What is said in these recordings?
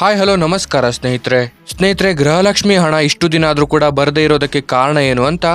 Hi hello ನಮಸ್ಕಾರ ಸ್ನೇಹಿತರೆ. ಸ್ನೇಹಿತರೆ, ಗೃಹಲಕ್ಷ್ಮಿ ಹಣ ಇಷ್ಟು ದಿನ ಆದ್ರೂ ಕೂಡ ಬರದೇ ಇರೋದಕ್ಕೆ ಕಾರಣ ಏನು ಅಂತ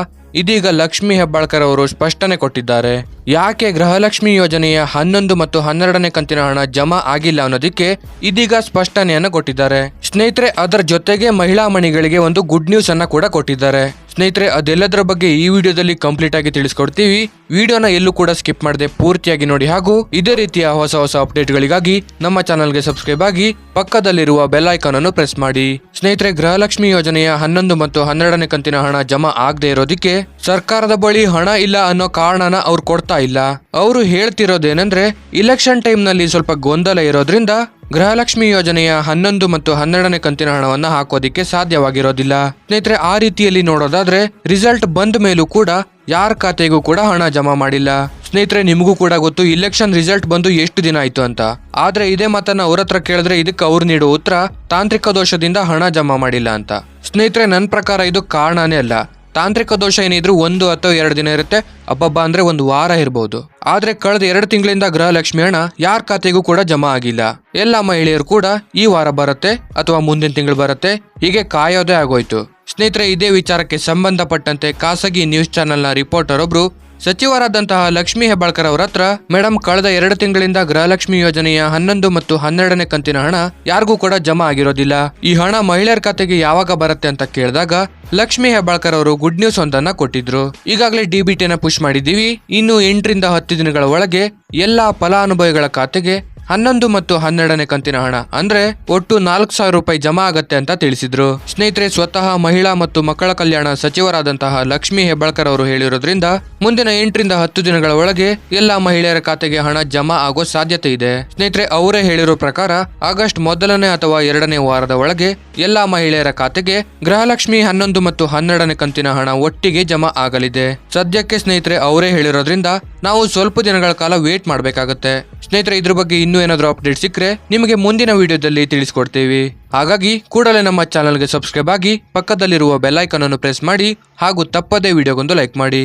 ಇದೀಗ ಲಕ್ಷ್ಮಿ ಹೆಬ್ಬಾಳ್ಕರ್ ಅವರು ಸ್ಪಷ್ಟನೆ ಕೊಟ್ಟಿದ್ದಾರೆ. ಯಾಕೆ ಗೃಹಲಕ್ಷ್ಮಿ ಯೋಜನೆಯ ಹನ್ನೊಂದು ಮತ್ತು ಹನ್ನೆರಡನೇ ಕಂತಿನ ಹಣ ಜಮಾ ಆಗಿಲ್ಲ ಅನ್ನೋದಕ್ಕೆ ಇದೀಗ ಸ್ಪಷ್ಟನೆಯನ್ನು ಕೊಟ್ಟಿದ್ದಾರೆ. ಸ್ನೇಹಿತರೆ, ಅದರ ಜೊತೆಗೆ ಮಹಿಳಾ ಮಣಿಗಳಿಗೆ ಒಂದು ಗುಡ್ ನ್ಯೂಸ್ ಅನ್ನ ಕೂಡ ಕೊಟ್ಟಿದ್ದಾರೆ. ಸ್ನೇಹಿತರೆ, ಅದೆಲ್ಲದರ ಬಗ್ಗೆ ಈ ವಿಡಿಯೋದಲ್ಲಿ ಕಂಪ್ಲೀಟ್ ಆಗಿ ತಿಳಿಸ್ಕೊಡ್ತೀವಿ. ವಿಡಿಯೋನ ಎಲ್ಲೂ ಕೂಡ ಸ್ಕಿಪ್ ಮಾಡದೆ ಪೂರ್ತಿಯಾಗಿ ನೋಡಿ. ಹಾಗೂ ಇದೇ ರೀತಿಯ ಹೊಸ ಹೊಸ ಅಪ್ಡೇಟ್ಗಳಿಗಾಗಿ ನಮ್ಮ ಚಾನಲ್ಗೆ ಸಬ್ಸ್ಕ್ರೈಬ್ ಆಗಿ ಪಕ್ಕದಲ್ಲಿರುವ ಬೆಲ್ ಐಕಾನ್ ಅನ್ನು ಪ್ರೆಸ್ ಮಾಡಿ. ಸ್ನೇಹಿತರೆ, ಗೃಹಲಕ್ಷ್ಮಿ ಯೋಜನೆಯ ಹನ್ನೊಂದು ಮತ್ತು ಹನ್ನೆರಡನೇ ಕಂತಿನ ಹಣ ಜಮಾ ಆಗದೆ ಇರೋದಕ್ಕೆ ಸರ್ಕಾರದ ಬಳಿ ಹಣ ಇಲ್ಲ ಅನ್ನೋ ಕಾರಣನ ಅವ್ರು ಕೊಡ್ತಾ ಇಲ್ಲ. ಅವರು ಹೇಳ್ತಿರೋದೇನೆಂದ್ರೆ ಇಲೆಕ್ಷನ್ ಟೈಮ್ನಲ್ಲಿ ಸ್ವಲ್ಪ ಗೊಂದಲ ಇರೋದ್ರಿಂದ ಗೃಹಲಕ್ಷ್ಮಿ ಯೋಜನೆಯ ಹನ್ನೊಂದು ಮತ್ತು ಹನ್ನೆರಡನೇ ಕಂತಿನ ಹಣವನ್ನು ಹಾಕೋದಿಕ್ಕೆ ಸಾಧ್ಯವಾಗಿರೋದಿಲ್ಲ. ಸ್ನೇಹಿತರೆ, ಆ ರೀತಿಯಲ್ಲಿ ನೋಡೋದಾದ್ರೆ ರಿಸಲ್ಟ್ ಬಂದ ಮೇಲೂ ಕೂಡ ಯಾರ ಖಾತೆಗೂ ಕೂಡ ಹಣ ಜಮಾ ಮಾಡಿಲ್ಲ. ಸ್ನೇಹಿತರೆ, ನಿಮಗೂ ಕೂಡ ಗೊತ್ತು ಇಲೆಕ್ಷನ್ ರಿಸಲ್ಟ್ ಬಂದು ಎಷ್ಟು ದಿನ ಆಯ್ತು ಅಂತ. ಆದ್ರೆ ಇದೇ ಮಾತನ್ನ ಅವ್ರ ಹತ್ರ ಕೇಳಿದ್ರೆ ಇದಕ್ಕೆ ಅವ್ರು ನೀಡುವ ಉತ್ತರ, ತಾಂತ್ರಿಕ ದೋಷದಿಂದ ಹಣ ಜಮಾ ಮಾಡಿಲ್ಲ ಅಂತ. ಸ್ನೇಹಿತರೆ, ನನ್ನ ಪ್ರಕಾರ ಇದು ಕಾರಣನೇ ಅಲ್ಲ. ತಾಂತ್ರಿಕ ದೋಷ ಏನಿದ್ರು ಒಂದು ಅಥವಾ ಎರಡು ದಿನ ಇರುತ್ತೆ ಹಬ್ಬಬ್ಬ ಅಂದ್ರೆ ಒಂದು ವಾರ ಇರಬಹುದು ಆದ್ರೆ ಕಳೆದ ಎರಡು ತಿಂಗಳಿಂದ ಗೃಹಲಕ್ಷ್ಮಿ ಹಣ ಯಾರ ಖಾತೆಗೂ ಕೂಡ ಜಮಾ ಆಗಿಲ್ಲ. ಎಲ್ಲ ಮಹಿಳೆಯರು ಕೂಡ ಈ ವಾರ ಬರುತ್ತೆ ಅಥವಾ ಮುಂದಿನ ತಿಂಗಳು ಬರುತ್ತೆ, ಹೀಗೆ ಕಾಯೋದೇ ಆಗೋಯ್ತು. ಸ್ನೇಹಿತರೆ, ಇದೇ ವಿಚಾರಕ್ಕೆ ಸಂಬಂಧಪಟ್ಟಂತೆ ಖಾಸಗಿ ನ್ಯೂಸ್ ಚಾನೆಲ್ನ ರಿಪೋರ್ಟರ್ ಒಬ್ರು ಸಚಿವರಾದಂತಹ ಲಕ್ಷ್ಮಿ ಹೆಬ್ಬಾಳ್ಕರ್ ಅವರ ಹತ್ರ ಮೇಡಮ್ ಕಳೆದ ಎರಡು ತಿಂಗಳಿಂದ ಗೃಹಲಕ್ಷ್ಮಿ ಯೋಜನೆಯ ಹನ್ನೊಂದು ಮತ್ತು ಹನ್ನೆರಡನೇ ಕಂತಿನ ಹಣ ಯಾರಿಗೂ ಕೂಡ ಜಮಾ ಆಗಿರೋದಿಲ್ಲ. ಈ ಹಣ ಮಹಿಳೆಯರ ಖಾತೆಗೆ ಯಾವಾಗ ಬರುತ್ತೆ ಅಂತ ಕೇಳಿದಾಗ ಲಕ್ಷ್ಮಿ ಹೆಬ್ಬಾಳ್ಕರ್ ಅವರು ಗುಡ್ ನ್ಯೂಸ್ ಒಂದನ್ನ ಕೊಟ್ಟಿದ್ರು. ಈಗಾಗಲೇ ಡಿಬಿಟಿನ ಪುಷ್ ಮಾಡಿದ್ದೀವಿ. ಇನ್ನು ಎಂಟರಿಂದ ಹತ್ತು ದಿನಗಳ ಒಳಗೆ ಎಲ್ಲಾ ಫಲಾನುಭವಿಗಳ ಖಾತೆಗೆ ಹನ್ನೊಂದು ಮತ್ತು ಹನ್ನೆರಡನೇ ಕಂತಿನ ಹಣ. ಅಂದ್ರೆ ಒಟ್ಟು ನಾಲ್ಕು ಸಾವಿರ ರೂಪಾಯಿ ಜಮಾ ಆಗತ್ತೆ ಅಂತ ತಿಳಿಸಿದ್ರು. ಸ್ನೇಹಿತರೆ, ಸ್ವತಃ ಮಹಿಳಾ ಮತ್ತು ಮಕ್ಕಳ ಕಲ್ಯಾಣ ಸಚಿವರಾದಂತಹ ಲಕ್ಷ್ಮಿ ಹೆಬ್ಬಾಳ್ಕರ್ ಅವರು ಹೇಳಿರೋದ್ರಿಂದ ಮುಂದಿನ ಎಂಟರಿಂದ ಹತ್ತು ದಿನಗಳ ಒಳಗೆ ಎಲ್ಲಾ ಮಹಿಳೆಯರ ಖಾತೆಗೆ ಹಣ ಜಮಾ ಆಗೋ ಸಾಧ್ಯತೆ ಇದೆ. ಸ್ನೇಹಿತರೆ, ಅವರೇ ಹೇಳಿರೋ ಪ್ರಕಾರ ಆಗಸ್ಟ್ ಮೊದಲನೇ ಅಥವಾ ಎರಡನೇ ವಾರದ ಒಳಗೆ ಎಲ್ಲಾ ಮಹಿಳೆಯರ ಖಾತೆಗೆ ಗೃಹಲಕ್ಷ್ಮಿ ಹನ್ನೊಂದು ಮತ್ತು ಹನ್ನೆರಡನೇ ಕಂತಿನ ಹಣ ಒಟ್ಟಿಗೆ ಜಮಾ ಆಗಲಿದೆ. ಸದ್ಯಕ್ಕೆ ಸ್ನೇಹಿತರೆ, ಅವರೇ ಹೇಳಿರೋದ್ರಿಂದ ನಾವು ಸ್ವಲ್ಪ ದಿನಗಳ ಕಾಲ ವೇಟ್ ಮಾಡಬೇಕಾಗತ್ತೆ. ಸ್ನೇಹಿತರೆ, ಇದ್ರ ಬಗ್ಗೆ ಇನ್ನೂ ಏನಾದರೂ ಅಪ್ಡೇಟ್ ಸಿಕ್ಕರೆ ನಿಮಗೆ ಮುಂದಿನ ವಿಡಿಯೋದಲ್ಲಿ ತಿಳಿಸ್ಕೊಡ್ತೀವಿ. ಹಾಗಾಗಿ ಕೂಡಲೇ ನಮ್ಮ ಚಾನಲ್ಗೆ ಸಬ್ಸ್ಕ್ರೈಬ್ ಆಗಿ ಪಕ್ಕದಲ್ಲಿರುವ ಬೆಲ್ ಐಕಾನ್ ಅನ್ನು ಪ್ರೆಸ್ ಮಾಡಿ ಹಾಗೂ ತಪ್ಪದೇ ವಿಡಿಯೋಗೊಂದು ಲೈಕ್ ಮಾಡಿ.